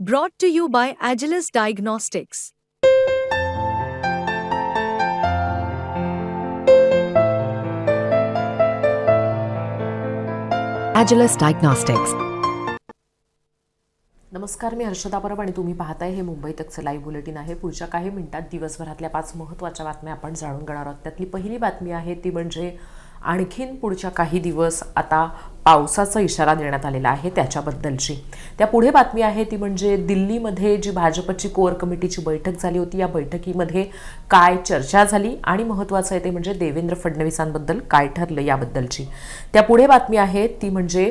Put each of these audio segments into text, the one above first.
Brought to you by Agilis Diagnostics. Agilis Diagnostics. नमस्कार मी हर्षदा परब आणि तुम्ही पाहताय हे मुंबई तकचं लाईव्ह बुलेटिन आहे पुढच्या काही मिनिटात दिवसभरातल्या पाच महत्त्वाच्या बातम्या आपण जाणून घेणार आहोत त्यातली पहिली बातमी आहे ती म्हणजे आणखीन पुढच्या काही दिवस आता पावसाचा इशारा देण्यात आलेला आहे त्याच्याबद्दलची. त्या पुढे बातमी आहे ती म्हणजे दिल्लीमध्ये जी भाजपची कोअर कमिटीची बैठक झाली होती या बैठकीमध्ये काय चर्चा झाली आणि महत्त्वाचं आहे ते म्हणजे देवेंद्र फडणवीसांबद्दल काय ठरलं याबद्दलची. त्या पुढे बातमी आहे ती म्हणजे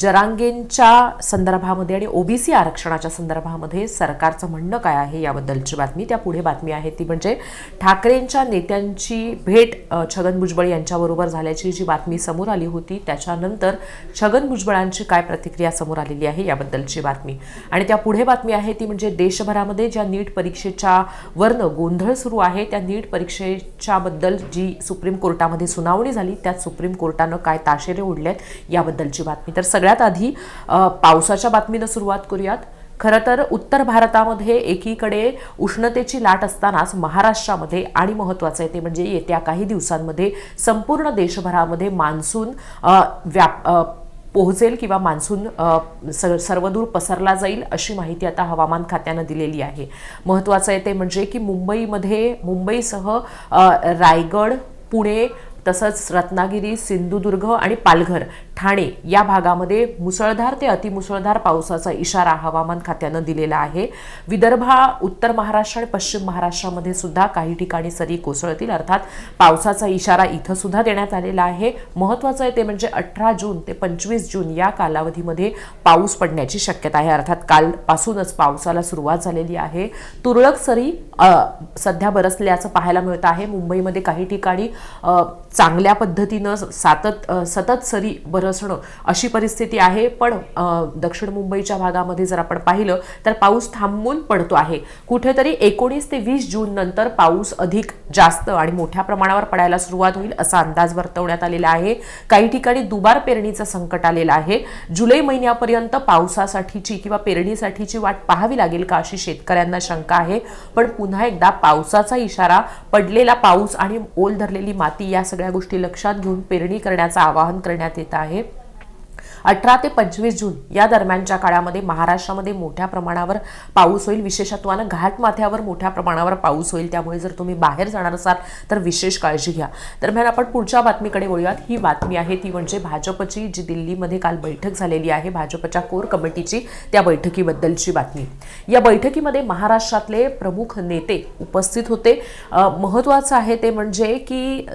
जरांगेंच्या संदर्भामध्ये आणि ओबीसी आरक्षणाच्या संदर्भामध्ये सरकारचं म्हणणं काय आहे याबद्दलची बातमी त्या पुढे बातमी आहे ती म्हणजे ठाकरेंच्या नेत्यांची भेट छगन भुजबळ यांच्याबरोबर झाल्याची जी बातमी समोर आली होती त्याच्यानंतर छगन भुजबळांची काय प्रतिक्रिया समोर आलेली आहे याबद्दलची बातमी. आणि त्या पुढे बातमी आहे ती म्हणजे देशभरामध्ये ज्या नीट परीक्षेच्या वरनं गोंधळ सुरू आहे त्या नीट परीक्षेच्याबद्दल जी सुप्रीम कोर्टामध्ये सुनावणी झाली त्यात सुप्रीम कोर्टानं काय ताशेरे ओढल्यात याबद्दलची बातमी तर सगळ्यात आधी पावसाच्या बातमीनं सुरुवात करूयात. खरं तर उत्तर भारतामध्ये एकीकडे उष्णतेची लाट असतानाच महाराष्ट्रामध्ये आणि महत्त्वाचं आहे ते म्हणजे येत्या काही दिवसांमध्ये संपूर्ण देशभरामध्ये मान्सून व्याप पोहोचेल किंवा मान्सून स- सर्वदूर पसरला जाईल अशी माहिती आता हवामान खात्यानं दिलेली आहे. महत्त्वाचं आहे ते म्हणजे की मुंबईमध्ये मुंबईसह रायगड पुणे तसंच रत्नागिरी सिंधुदुर्ग आणि पालघर ठाणे या भागामध्ये मुसळधार ते अतिमुसळधार पावसाचा इशारा हवामान खात्यानं दिलेला आहे. विदर्भा उत्तर महाराष्ट्र आणि पश्चिम महाराष्ट्रामध्ये सुद्धा काही ठिकाणी सरी कोसळतील. अर्थात पावसाचा इशारा इथं सुद्धा देण्यात आलेला आहे. महत्त्वाचं आहे ते म्हणजे अठरा जून ते पंचवीस जून या कालावधीमध्ये पाऊस पडण्याची शक्यता आहे. अर्थात कालपासूनच पावसाला सुरुवात झालेली आहे. तुरळक सरी सध्या बरसल्याचं पाहायला मिळत आहे. मुंबईमध्ये काही ठिकाणी चांगल्या पद्धतीनं सातत सतत सरी बरसणं अशी परिस्थिती आहे पण दक्षिण मुंबईच्या भागामध्ये जर आपण पाहिलं तर पाऊस थांबून पडतो आहे. कुठेतरी एकोणीस ते वीस जून नंतर पाऊस अधिक जास्त आणि मोठ्या प्रमाणावर पडायला सुरुवात होईल असा अंदाज वर्तवण्यात आलेला आहे. काही ठिकाणी दुबार पेरणीचं संकट आलेलं आहे. जुलै महिन्यापर्यंत पावसासाठीची किंवा पेरणीसाठीची वाट पाहावी लागेल का अशी शेतकऱ्यांना शंका आहे. पण पुन्हा एकदा पावसाचा इशारा पडलेला पाऊस आणि ओल धरलेली माती या सगळ्या गोष्टी लक्षात घेऊन पेरणी करण्याचं आवाहन करण्यात येत आहे. अठरा ते पंचवीस जून या दरम्यानच्या काळामध्ये महाराष्ट्रामध्ये मोठ्या प्रमाणावर पाऊस होईल. विशेषत्वानं घाट माथ्यावर मोठ्या प्रमाणावर पाऊस होईल. त्यामुळे जर तुम्ही बाहेर जाणार असाल तर विशेष काळजी घ्या. दरम्यान आपण पुढच्या बातमीकडे वळूयात. ही बातमी आहे ती म्हणजे भाजपची जी दिल्लीमध्ये काल बैठक झालेली आहे. भाजपच्या कोर कमिटीची त्या बैठकीबद्दलची बातमी. या बैठकीमध्ये महाराष्ट्रातले प्रमुख नेते उपस्थित होते. महत्त्वाचं आहे ते म्हणजे की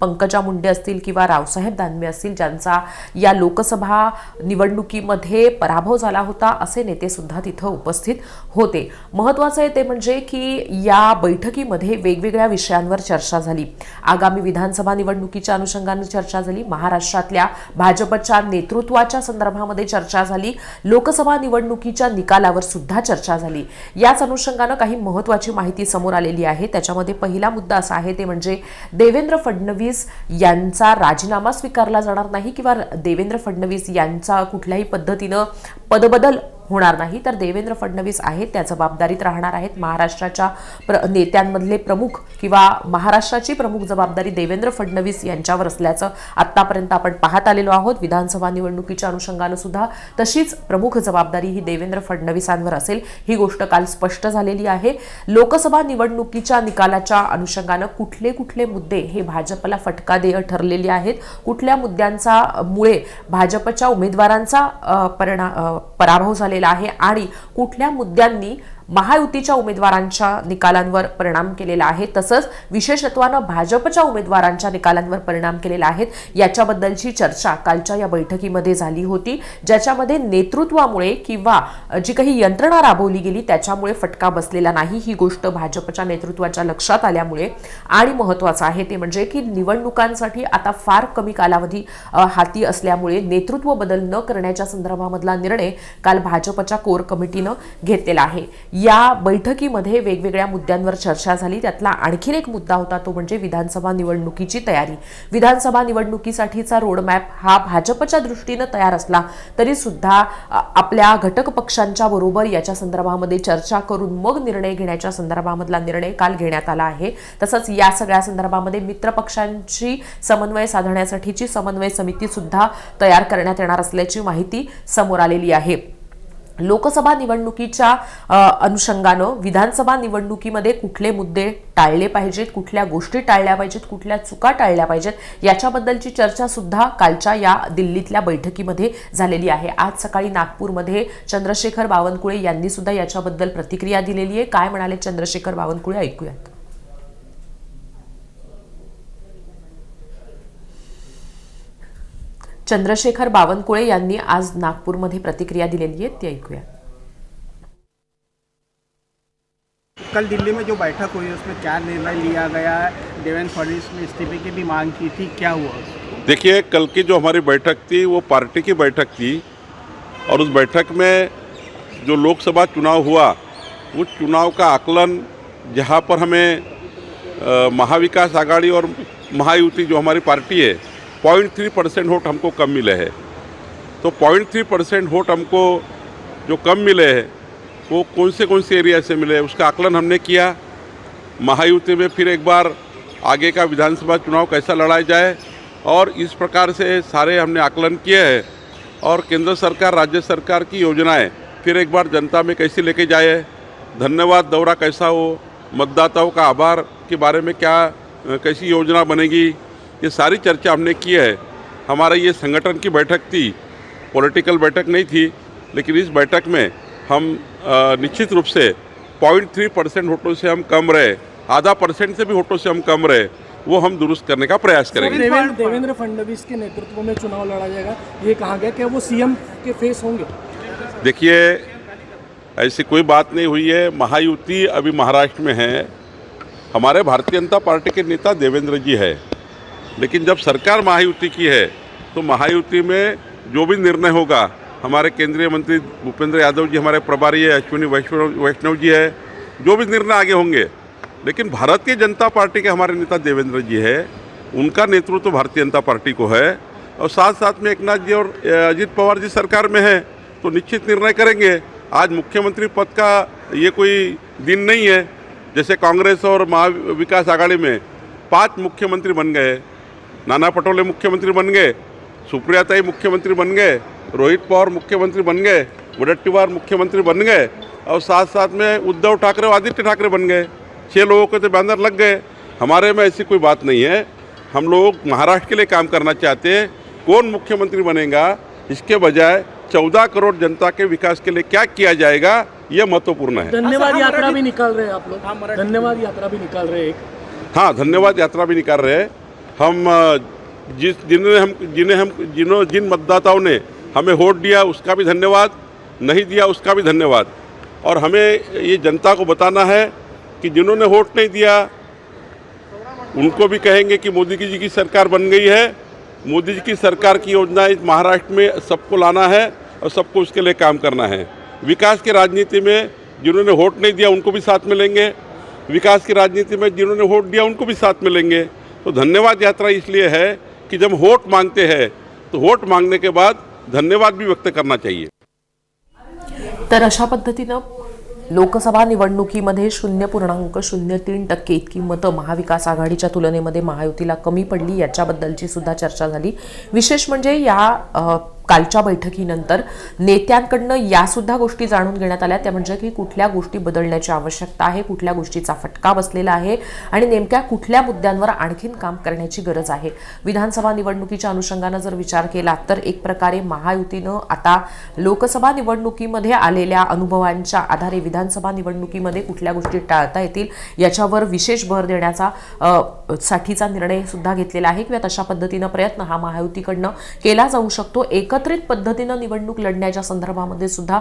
पंकजा मुंडे असतील किंवा रावसाहेब दानवे असतील ज्यांचा या लोकसभा निवडणुकीमध्ये पराभव झाला होता असे नेते सुद्धा तिथं उपस्थित होते. महत्त्वाचं आहे ते म्हणजे की या बैठकीमध्ये वेगवेगळ्या विषयांवर चर्चा झाली. आगामी विधानसभा निवडणुकीच्या अनुषंगाने चर्चा झाली. महाराष्ट्रातल्या भाजपच्या नेतृत्वाच्या संदर्भामध्ये चर्चा झाली. लोकसभा निवडणुकीच्या निकालावर सुद्धा चर्चा झाली. याच अनुषंगानं काही महत्त्वाची माहिती समोर आलेली आहे. त्याच्यामध्ये पहिला मुद्दा असा आहे ते म्हणजे देवेंद्र फडणवीस यांचा राजीनामा स्वीकारला जाणार नाही किंवा देवेंद्र फडणवीस यांचा कुठल्याही पद्धतीनं पदबदल होणार नाही. तर देवेंद्र फडणवीस आहेत त्या जबाबदारीत राहणार आहेत. महाराष्ट्राच्या प्र नेत्यांमधले प्रमुख किंवा महाराष्ट्राची प्रमुख जबाबदारी देवेंद्र फडणवीस यांच्यावर असल्याचं आत्तापर्यंत आपण पाहत आलेलो आहोत. विधानसभा निवडणुकीच्या अनुषंगानं सुद्धा तशीच प्रमुख जबाबदारी ही देवेंद्र फडणवीसांवर असेल. ही गोष्ट काल स्पष्ट झालेली आहे. लोकसभा निवडणुकीच्या निकालाच्या अनुषंगानं कुठले कुठले मुद्दे हे भाजपला फटका देय ठरलेले आहेत. कुठल्या मुद्द्यांचा मुळे भाजपच्या उमेदवारांचा परिणा पराभव झालेला आहे आणि कुठल्या मुद्द्यांनी महायुतीच्या उमेदवारांच्या निकालांवर परिणाम केलेला आहे. तसंच विशेषत्वानं भाजपच्या उमेदवारांच्या निकालांवर परिणाम केलेला आहे. याच्याबद्दलची चर्चा कालच्या या बैठकीमध्ये झाली होती. ज्याच्यामध्ये नेतृत्वामुळे किंवा जी काही यंत्रणा राबवली गेली त्याच्यामुळे फटका बसलेला नाही. ही गोष्ट भाजपच्या नेतृत्वाच्या लक्षात आल्यामुळे आणि महत्वाचं आहे ते म्हणजे की निवडणुकांसाठी आता फार कमी कालावधी हाती असल्यामुळे नेतृत्व बदल न करण्याच्या संदर्भामधला निर्णय काल भाजपच्या कोर कमिटीनं घेतलेला आहे. या बैठकीमध्ये वेगवेगळ्या मुद्द्यांवर चर्चा झाली. त्यातला आणखीन एक मुद्दा होता तो म्हणजे विधानसभा निवडणुकीची तयारी. विधानसभा निवडणुकीसाठीचा रोडमॅप हा भाजपच्या दृष्टीनं तयार असला तरी सुद्धा आपल्या घटक पक्षांच्या बरोबर याच्या संदर्भामध्ये चर्चा करून मग निर्णय घेण्याच्या संदर्भामधला निर्णय काल घेण्यात आला आहे. तसंच या सगळ्या संदर्भामध्ये मित्रपक्षांची समन्वय साधण्यासाठीची समन्वय समिती सुद्धा तयार करण्यात येणार असल्याची माहिती समोर आलेली आहे. लोकसभा निवडणुकीच्या अनुषंगानं विधानसभा निवडणुकीमध्ये कुठले मुद्दे टाळले पाहिजेत कुठल्या गोष्टी टाळल्या पाहिजेत कुठल्या चुका टाळल्या पाहिजेत याच्याबद्दलची चर्चा सुद्धा कालच्या या दिल्लीतल्या बैठकीमध्ये झालेली आहे. आज सकाळी नागपूरमध्ये चंद्रशेखर बावनकुळे यांनी सुद्धा याच्याबद्दल प्रतिक्रिया दिलेली आहे. काय म्हणाले चंद्रशेखर बावनकुळे? ऐकूयात. चंद्रशेखर बावनकुळे यांनी आज नागपूरमध्ये प्रतिक्रिया दिलेली आहे. ती ऐकूया. कल दिल्ली में जो बैठक हुई उसमें क्या निर्णय लिया गया? है देवेंद्र फडणवीस ने इस्तीफे की भी मांग की थी क्या हुआ? देखिए कल की जो हमारी बैठक थी वो पार्टी की बैठक थी और उस बैठक में जो लोकसभा चुनाव हुआ उस चुनाव का आकलन जहाँ पर हमें महाविकास आघाड़ी और महायुति जो हमारी पार्टी है पॉइंट थ्री परसेंट वोट हमको कम मिले हैं। तो पॉइंट थ्री परसेंट वोट हमको जो कम मिले हैं, वो कौन से कौन से एरिया से मिले उसका आकलन हमने किया। महायुति में फिर एक बार आगे का विधानसभा चुनाव कैसा लड़ाया जाए, और इस प्रकार से सारे हमने आकलन किए हैं, और केंद्र सरकार, राज्य सरकार की योजनाएँ फिर एक बार जनता में कैसे लेके जाए। धन्यवाद, दौरा कैसा हो, मतदाताओं का आभार के बारे में क्या कैसी योजना बनेगी? ये सारी चर्चा हमने की है। हमारा ये संगठन की बैठक थी। पॉलिटिकल बैठक नहीं थी लेकिन इस बैठक में हम निश्चित रूप से पॉइंट थ्री परसेंट वोटों से हम कम रहे। आधा परसेंट से भी वोटों से हम कम रहे वो हम दुरुस्त करने का प्रयास करेंगे। देवेंद्र देवेंद्र फडणवीस के नेतृत्व में चुनाव लड़ा जाएगा। ये कहा गया कि वो सीएम के फेस होंगे। देखिए ऐसी कोई बात नहीं हुई है। महायुति अभी महाराष्ट्र में है। हमारे भारतीय जनता पार्टी के नेता देवेंद्र जी है। लेकिन जब सरकार महायुति की है तो महायुति में जो भी निर्णय होगा, हमारे केंद्रीय मंत्री भूपेंद्र यादव जी, हमारे प्रभारी है, अश्विनी वैष्णव वैष्णव जी है, जो भी निर्णय आगे होंगे, लेकिन भारतीय जनता पार्टी के हमारे नेता देवेंद्र जी है, उनका नेतृत्व तो भारतीय जनता पार्टी को है, और साथ साथ में एक नाथ जी और अजित पवार जी सरकार में है तो निश्चित निर्णय करेंगे। आज मुख्यमंत्री पद का ये कोई दिन नहीं है, जैसे कांग्रेस और महाविकास आघाड़ी में पाँच मुख्यमंत्री बन गए नाना पटोले मुख्यमंत्री बन गए सुप्रियाताई मुख्यमंत्री बन गए रोहित पवार मुख्यमंत्री बन गए मुडट्टीवार मुख्यमंत्री बन गए और साथ साथ में उद्धव ठाकरे और आदित्य ठाकरे बन गए। छः लोगों के तो बैनर लग गए। हमारे में ऐसी कोई बात नहीं है। हम लोग महाराष्ट्र के लिए काम करना चाहते हैं। कौन मुख्यमंत्री बनेगा? इसके बजाय चौदह करोड़ जनता के विकास के लिए क्या किया जाएगा? यह महत्वपूर्ण है। धन्यवाद यात्रा भी निकाल रहे हैं आप लोग। धन्यवाद यात्रा भी निकाल रहे हैं एक। हाँ धन्यवाद यात्रा भी निकाल रहे हैं। हम जिस जिन्हें हम जिन्हें हम, जिन्हों, जिन मतदाताओं ने हमें वोट दिया, उसका भी धन्यवाद, नहीं दिया, उसका भी धन्यवाद। और हमें ये जनता को बताना है कि जिन्होंने वोट नहीं दिया, उनको भी कहेंगे कि मोदी जी की सरकार बन गई है। मोदी जी की सरकार की योजनाएँ महाराष्ट्र में सबको लाना है और सबको उसके लिए काम करना है। विकास की राजनीति में जिन्होंने वोट नहीं दिया, उनको भी साथ में लेंगे। विकास की राजनीति में जिन्होंने वोट दिया, उनको भी साथ में लेंगे। तो धन्यवाद यात्रा इसलिए है कि जब वोट मांगते हैं तो वोट मांगने के बाद धन्यवाद भी व्यक्त करना चाहिए। तर अशा पद्धतीनं लोकसभा निवडणुकीमध्ये शून्य पूर्णांक शून्य तीन टक्के इतकी मतं महाविकास आघाडीच्या तुलनेमध्ये महायुतीला कमी पडली याच्याबद्दलची सुद्धा चर्चा झाली. विशेष म्हणजे या कालच्या बैठकीनंतर नेत्यांकडनं यासुद्धा गोष्टी जाणून घेण्यात आल्या. त्या म्हणजे की कुठल्या गोष्टी बदलण्याची आवश्यकता आहे कुठल्या गोष्टीचा फटका बसलेला आहे आणि नेमक्या कुठल्या मुद्द्यांवर आणखीन काम करण्याची गरज आहे. विधानसभा निवडणुकीच्या अनुषंगानं जर विचार केला तर एक प्रकारे महायुतीनं आता लोकसभा निवडणुकीमध्ये आलेल्या अनुभवांच्या आधारे विधानसभा निवडणुकीमध्ये कुठल्या गोष्टी टाळता येतील याच्यावर विशेष भर देण्याचा साठीचा निर्णय सुद्धा घेतलेला आहे किंवा तशा पद्धतीनं प्रयत्न हा महायुतीकडनं केला जाऊ शकतो. एकत्रित पद्धतीनं निवडणूक लढण्याच्या संदर्भामध्ये सुद्धा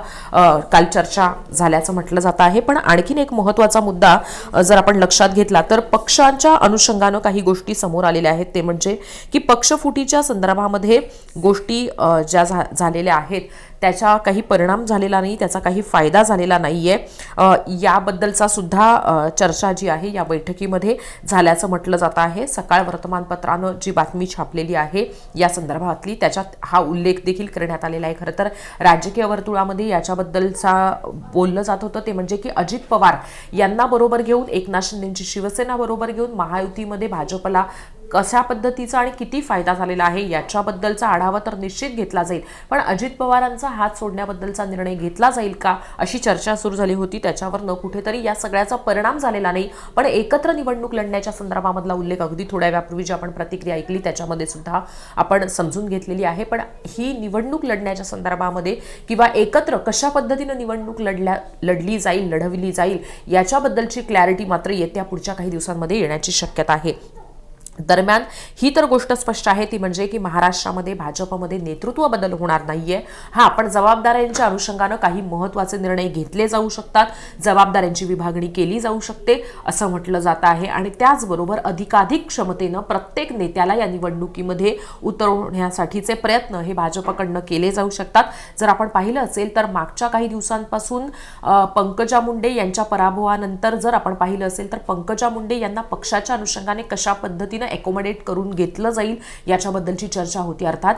काल चर्चा झाल्याचं म्हटलं जात आहे. पण आणखीन एक महत्त्वाचा मुद्दा जर आपण लक्षात घेतला तर पक्षांच्या अनुषंगानं काही गोष्टी समोर आलेल्या आहेत. ते म्हणजे की पक्षफुटीच्या संदर्भामध्ये गोष्टी ज्या झा- झालेल्या आहेत त्याचा काही परिणाम झालेला नाही त्याचा काही फायदा झालेला नाही आहे याबद्दलचा सुद्धा चर्चा जी आहे या बैठकीमध्ये झाल्याचं म्हटलं जात आहे. सकाळ वर्तमानपत्रानं जी बातमी छापलेली आहे या संदर्भातली त्याच्यात हा उल्लेख देखील करण्यात आलेला आहे. खरं तर राजकीय वर्तुळामध्ये याच्याबद्दलचा बोललं जात होतं ते म्हणजे की अजित पवार यांना बरोबर घेऊन एकनाथ शिंदेची शिवसेना बरोबर घेऊन महायुतीमध्ये भाजपला कशा पद्धतीचा आणि किती फायदा झालेला आहे याच्याबद्दलचा आढावा तर निश्चित घेतला जाईल. पण अजित पवारांचा हात सोडण्याबद्दलचा निर्णय घेतला जाईल का अशी चर्चा सुरू झाली होती. त्याच्यावर न कुठेतरी या सगळ्याचा परिणाम झालेला नाही. पण एकत्र निवडणूक लढण्याच्या संदर्भामधला उल्लेख अगदी थोड्या वेळापूर्वी जी आपण प्रतिक्रिया ऐकली त्याच्यामध्ये सुद्धा आपण समजून घेतलेली आहे. पण ही निवडणूक लढण्याच्या संदर्भामध्ये किंवा एकत्र कशा पद्धतीनं निवडणूक लढल्या लढली जाईल लढवली जाईल याच्याबद्दलची क्लॅरिटी मात्र येत्या पुढच्या काही दिवसांमध्ये येण्याची शक्यता आहे. दरम्यान ही तर गोष्ट स्पष्ट आहे ती म्हणजे की महाराष्ट्रामध्ये भाजपमध्ये नेतृत्व बदल होणार नाहीये. हा पण जबाबदाऱ्यांच्या अनुषंगानं काही महत्त्वाचे निर्णय घेतले जाऊ शकतात जबाबदाऱ्यांची विभागणी केली जाऊ शकते असं म्हटलं जात आहे. आणि त्याचबरोबर अधिकाधिक क्षमतेनं प्रत्येक नेत्याला या निवडणुकीमध्ये उतरवण्यासाठीचे प्रयत्न हे भाजपकडनं केले जाऊ शकतात. जर आपण पाहिलं असेल तर मागच्या काही दिवसांपासून पंकजा मुंडे यांच्या पराभवानंतर जर आपण पाहिलं असेल तर पंकजा मुंडे यांना पक्षाच्या अनुषंगाने कशा पद्धतीनं अकोमोडेट करून घेतलं जाईल याच्याबद्दलची चर्चा होती. अर्थात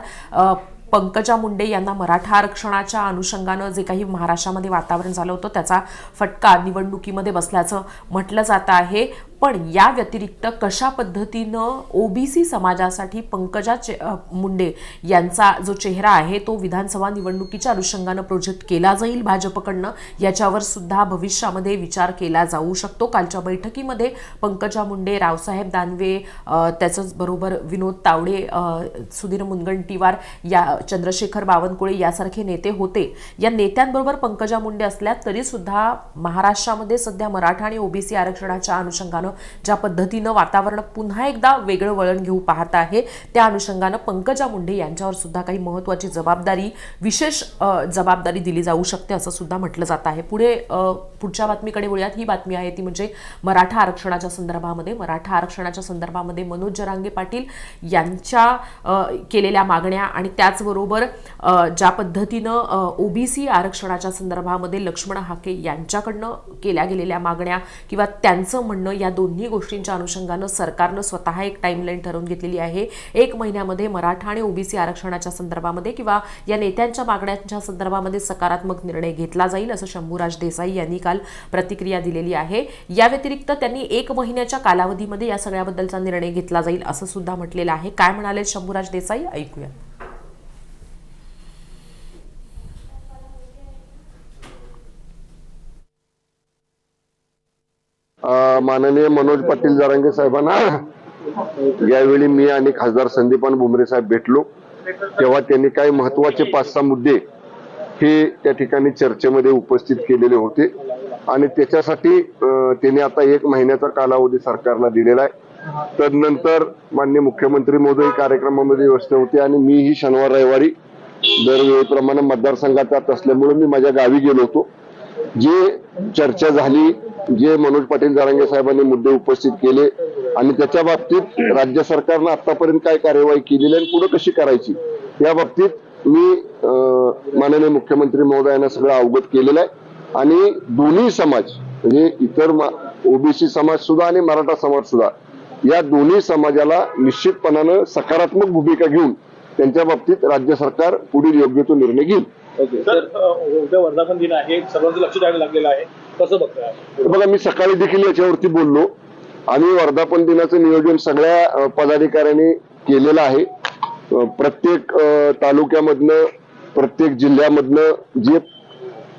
पंकजा मुंडे यांना मराठा आरक्षणाच्या अनुषंगानं जे काही महाराष्ट्रामध्ये वातावरण झालं होतं त्याचा फटका निवडणुकीमध्ये बसल्याचं म्हटलं जात आहे. पण या व्यतिरिक्त कशा पद्धतीनं ओबीसी समाजासाठी पंकजा चे मुंडे यांचा जो चेहरा आहे तो विधानसभा निवडणुकीच्या अनुषंगानं प्रोजेक्ट केला जाईल भाजपकडनं याच्यावर सुद्धा भविष्यामध्ये विचार केला जाऊ शकतो. कालच्या बैठकीमध्ये पंकजा मुंडे रावसाहेब दानवे त्याचंच बरोबर विनोद तावडे सुधीर मुनगंटीवार या चंद्रशेखर बावनकुळे यासारखे नेते होते. या नेत्यांबरोबर पंकजा मुंडे असल्या तरीसुद्धा महाराष्ट्रामध्ये सध्या मराठा आणि ओबीसी आरक्षणाच्या अनुषंगानं ज्या पद्धतीनं वातावरण पुन्हा एकदा वेगळं वळण घेऊ पाहत आहे त्या अनुषंगानं पंकजा मुंडे यांच्यावर सुद्धा काही महत्त्वाची जबाबदारी विशेष जबाबदारी दिली जाऊ शकते असं सुद्धा म्हटलं जात आहे. पुढे पुढच्या बातमीकडे वळूयात. ही बातमी आहे ती म्हणजे मराठा आरक्षणाच्या संदर्भामध्ये. मराठा आरक्षणाच्या संदर्भामध्ये मनोज जरांगे पाटील यांच्या केलेल्या मागण्या आणि त्याचबरोबर ज्या पद्धतीनं ओबीसी आरक्षणाच्या संदर्भामध्ये लक्ष्मण हाके यांच्याकडनं केल्या गेलेल्या मागण्या किंवा त्यांचं म्हणणं या दोन्ही गोष्टींच्या अनुषंगानं सरकारनं स्वतः एक टाईमलाईन ठरवून घेतलेली आहे. एक महिन्यामध्ये मराठा आणि ओबीसी आरक्षणाच्या संदर्भामध्ये किंवा या नेत्यांच्या मागण्यांच्या संदर्भामध्ये सकारात्मक निर्णय घेतला जाईल असं शंभूराज देसाई यांनी काल प्रतिक्रिया दिलेली आहे. या व्यतिरिक्त त्यांनी एक महिन्याच्या कालावधीमध्ये या सगळ्याबद्दलचा निर्णय घेतला जाईल असं सुद्धा म्हटलेलं आहे. काय म्हणाले शंभूराज देसाई? ऐकूया अ, माननीय मनोज पाटील जरांगे साहेबांना यावेळी मी आणि खासदार संदीपान भुमरे साहेब भेटलो. तेव्हा त्यांनी काही महत्त्वाचे पाच सहा मुद्दे हे त्या ठिकाणी चर्चेमध्ये उपस्थित केलेले होते. आणि त्याच्यासाठी त्यांनी आता एक महिन्याचा कालावधी सरकारला दिलेला आहे. तदनंतर मान्य मुख्यमंत्री मोदी कार्यक्रमामध्ये व्यस्त होते आणि मीही शनिवार रविवारी दरवेळीप्रमाणे मतदारसंघात असल्यामुळे मी माझ्या गावी गेलो होतो. जे चर्चा झाली जे मनोज पाटील जारंगे साहेबांनी मुद्दे उपस्थित केले आणि त्याच्या बाबतीत राज्य सरकारनं आतापर्यंत काय कार्यवाही केलेली आणि पुढे कशी करायची या बाबतीत मी माननीय मुख्यमंत्री महोदयांना सगळं अवगत केलेलं आहे. आणि दोन्ही समाज म्हणजे इतर ओबीसी समाज सुद्धा आणि मराठा समाज सुद्धा या दोन्ही समाजाला निश्चितपणानं सकारात्मक भूमिका घेऊन त्यांच्या बाबतीत राज्य सरकार पुढील योग्य तो निर्णय घेईल. उद्या वर्धापन दिन आहे. सर्वांचं लक्ष द्यायला लागलेलं आहे. कसं बघताय? तर बघा मी सकाळी देखील याच्यावरती बोललो. आम्ही वर्धापन दिनाचं नियोजन सगळ्या अ, पदाधिकाऱ्यांनी केलेलं आहे. अ, प्रत्येक अ, तालुक्यामधनं प्रत्येक जिल्ह्यामधनं जे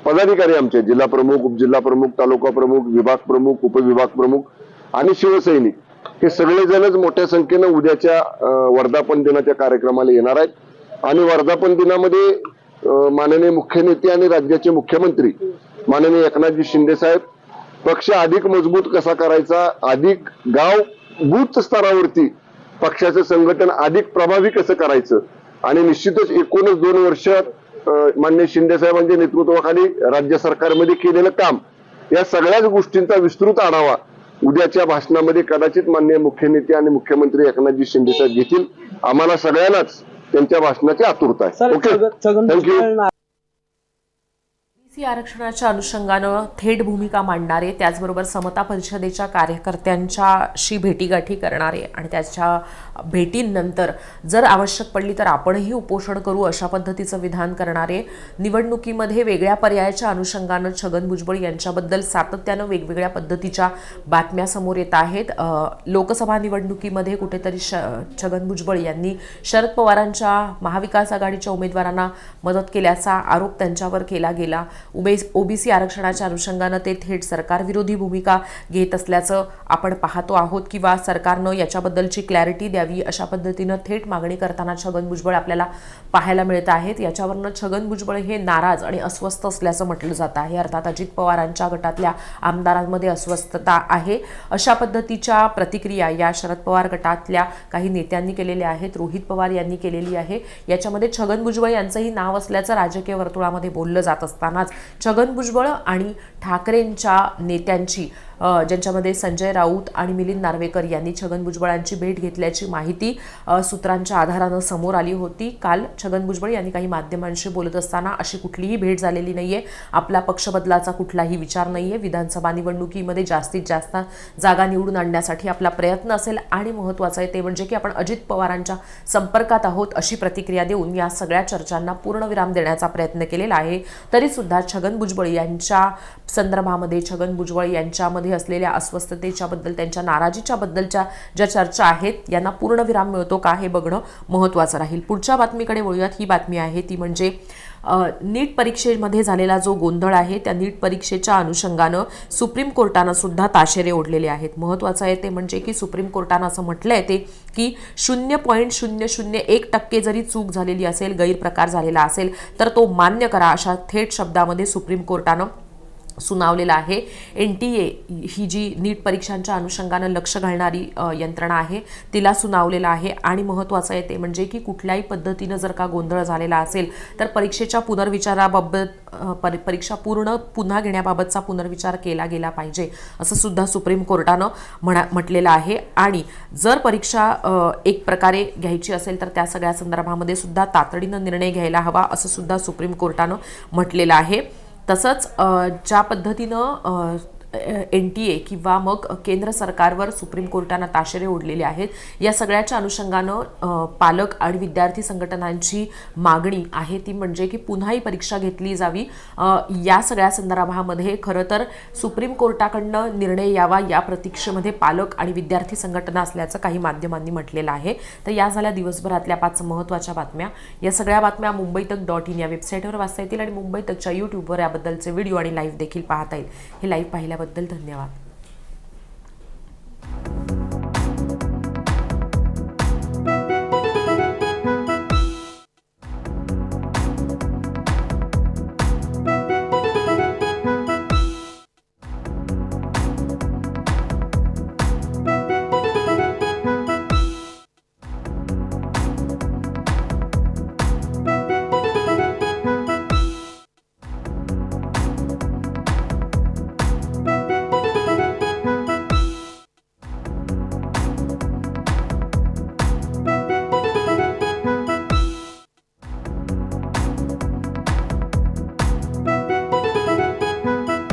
पदाधिकारी आमचे जिल्हा प्रमुख उपजिल्हा प्रमुख तालुका प्रमुख विभाग प्रमुख उपविभाग प्रमुख आणि शिवसैनिक हे सगळेजणच मोठ्या संख्येनं उद्याच्या अ, वर्धापन दिनाच्या कार्यक्रमाला येणार आहेत. आणि वर्धापन दिनामध्ये माननीय मुख्य नेते आणि राज्याचे मुख्यमंत्री माननीय एकनाथजी शिंदे साहेब पक्ष अधिक मजबूत कसा करायचा अधिक गाव बूथ स्तरावरती पक्षाचं संघटन अधिक प्रभावी कसं करायचं? आणि निश्चितच एकूणच दोन वर्षात मान्य शिंदे साहेबांच्या नेतृत्वाखाली राज्य सरकारमध्ये केलेलं काम या सगळ्याच गोष्टींचा विस्तृत आढावा उद्याच्या भाषणामध्ये कदाचित माननीय मुख्य नेते आणि मुख्यमंत्री एकनाथजी शिंदे साहेब घेतील. आम्हाला सगळ्यांनाच त्यांच्या भाषणाची आतुरता आहे. ओके? थँक्यू सी आरक्षणाच्या अनुषंगानं थेट भूमिका मांडणारे त्याचबरोबर समता परिषदेच्या कार्यकर्त्यांच्याशी भेटीगाठी करणारे आणि त्याच्या भेटींनंतर जर आवश्यक पडली तर आपणही उपोषण करू अशा पद्धतीचं विधान करणारे निवडणुकीमध्ये वेगळ्या पर्यायाच्या अनुषंगानं छगन भुजबळ यांच्याबद्दल सातत्यानं वेगवेगळ्या पद्धतीच्या बातम्या समोर येत आहेत. लोकसभा निवडणुकीमध्ये कुठेतरी श छगन भुजबळ यांनी शरद पवारांच्या महाविकास आघाडीच्या उमेदवारांना मदत केल्याचा आरोप त्यांच्यावर केला गेला. उबे ओबीसी आरक्षणाच्या अनुषंगानं ते थेट सरकारविरोधी भूमिका घेत असल्याचं आपण पाहतो आहोत किंवा सरकारनं याच्याबद्दलची क्लॅरिटी द्यावी अशा पद्धतीनं थेट मागणी करताना छगन भुजबळ आपल्याला पाहायला मिळत आहेत. याच्यावरनं छगन भुजबळ हे नाराज आणि अस्वस्थ असल्याचं म्हटलं जात आहे. अर्थात अजित पवारांच्या गटातल्या आमदारांमध्ये अस्वस्थता आहे. अशा पद्धतीच्या प्रतिक्रिया या शरद पवार गटातल्या काही नेत्यांनी केलेल्या आहेत. रोहित पवार यांनी केलेली आहे. याच्यामध्ये छगन भुजबळ यांचंही नाव असल्याचं राजकीय वर्तुळामध्ये बोललं जात असतानाच छगन भुजबळ आणि ठाकरेंच्या नेत्यांची ज्यांच्यामध्ये संजय राऊत आणि मिलिंद नार्वेकर यांनी छगन भुजबळांची भेट घेतल्याची माहिती सूत्रांच्या आधारानं समोर आली होती. काल छगन भुजबळ यांनी काही माध्यमांशी बोलत असताना अशी कुठलीही भेट झालेली नाही आहे आपला पक्ष बदलाचा कुठलाही विचार नाही आहे विधानसभा निवडणुकीमध्ये जास्तीत जास्त जागा निवडून आणण्यासाठी आपला प्रयत्न असेल आणि महत्त्वाचं आहे ते म्हणजे की आपण अजित पवारांच्या संपर्कात आहोत अशी प्रतिक्रिया देऊन या सगळ्या चर्चांना पूर्णविराम देण्याचा प्रयत्न केलेला आहे. तरीसुद्धा छगन भुजबळ यांच्या संदर्भामध्ये छगन भुजबळ यांच्यामध्ये असलेल्या अस्वस्थतेच्याबद्दल त्यांच्या नाराजीच्याबद्दलच्या ज्या चर्चा आहेत यांना पूर्णविराम मिळतो का हे बघणं महत्त्वाचं राहील. पुढच्या बातमीकडे वळूयात. ही बातमी आहे ती म्हणजे नीट परीक्षेमध्ये झालेला जो गोंधळ आहे त्या नीट परीक्षेच्या अनुषंगानं सुप्रीम कोर्टानं सुद्धा ताशेरे ओढलेले आहेत. महत्त्वाचं आहे ते म्हणजे की सुप्रीम कोर्टानं असं म्हटलंय ते की शून्य पॉईंट शून्य शून्य एक टक्के जरी चूक झालेली असेल गैरप्रकार झालेला असेल तर तो मान्य करा अशा थेट शब्दामध्ये सुप्रीम कोर्टानं सुनावलेला आहे. एन टी ए ही जी नीट परीक्षांच्या अनुषंगानं लक्ष घालणारी यंत्रणा आहे तिला सुनावलेलं आहे. आणि महत्त्वाचं आहे ते म्हणजे की कुठल्याही पद्धतीनं जर का गोंधळ झालेला असेल तर परीक्षेच्या पुनर्विचाराबाबत परी परीक्षा पूर्ण पुन्हा घेण्याबाबतचा पुनर्विचार केला गेला पाहिजे असं सुद्धा सुप्रीम कोर्टानं म्हणा म्हटलेलं आहे. आणि जर परीक्षा एक प्रकारे घ्यायची असेल तर त्या सगळ्या संदर्भामध्ये सुद्धा तातडीनं निर्णय घ्यायला हवा असं सुद्धा सुप्रीम कोर्टानं म्हटलेलं आहे. तसंच ज्या पद्धतीनं एन टी ए किंवा मग केंद्र सरकारवर सुप्रीम कोर्टानं ताशेरे ओढलेले आहेत. या सगळ्याच्या अनुषंगानं पालक आणि विद्यार्थी संघटनांची मागणी आहे ती म्हणजे की पुन्हा ही परीक्षा घेतली जावी. या सगळ्या संदर्भामध्ये खरं तर सुप्रीम कोर्टाकडनं निर्णय यावा या प्रतीक्षेमध्ये पालक आणि विद्यार्थी संघटना असल्याचं काही माध्यमांनी म्हटलेलं आहे. तर या झाल्या दिवसभरातल्या पाच महत्त्वाच्या बातम्या. या सगळ्या बातम्या मुंबई तक डॉट इन या वेबसाईटवर वाचता येतील आणि मुंबई तकच्या यूट्यूबवर याबद्दलचे व्हिडिओ आणि लाईव्ह देखील पाहता येईल. हे लाईव्ह पाहिल्याबद्दल ऐकल्याबद्दल धन्यवाद.